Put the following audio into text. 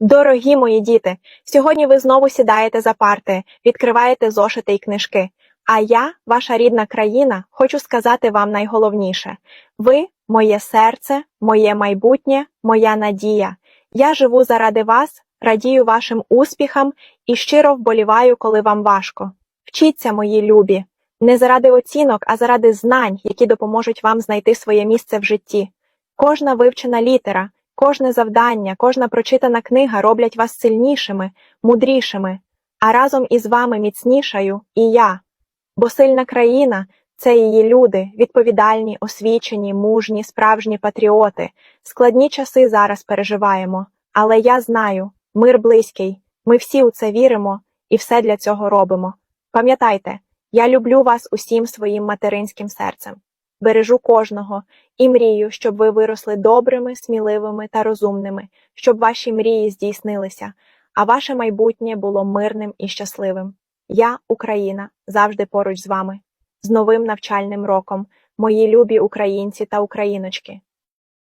Дорогі мої діти, сьогодні ви знову сідаєте за парти, відкриваєте зошити й книжки. А я, ваша рідна країна, хочу сказати вам найголовніше: ви моє серце, моє майбутнє, моя надія. Я живу заради вас, радію вашим успіхам і щиро вболіваю, коли вам важко. Вчіться, мої любі, не заради оцінок, а заради знань, які допоможуть вам знайти своє місце в житті. Кожна вивчена літера, кожне завдання, кожна прочитана книга роблять вас сильнішими, мудрішими, а разом із вами міцнішаю і я. Бо сильна країна це її люди, відповідальні, освічені, мужні, справжні патріоти. Складні часи зараз переживаємо, але я знаю, мир близький, ми всі у це віримо і все для цього робимо. Пам'ятайте, я люблю вас усім своїм материнським серцем. Бережу кожного і мрію, щоб ви виросли добрими, сміливими та розумними, щоб ваші мрії здійснилися, а ваше майбутнє було мирним і щасливим. Я, Україна, завжди поруч з вами. З новим навчальним роком, мої любі українці та україночки.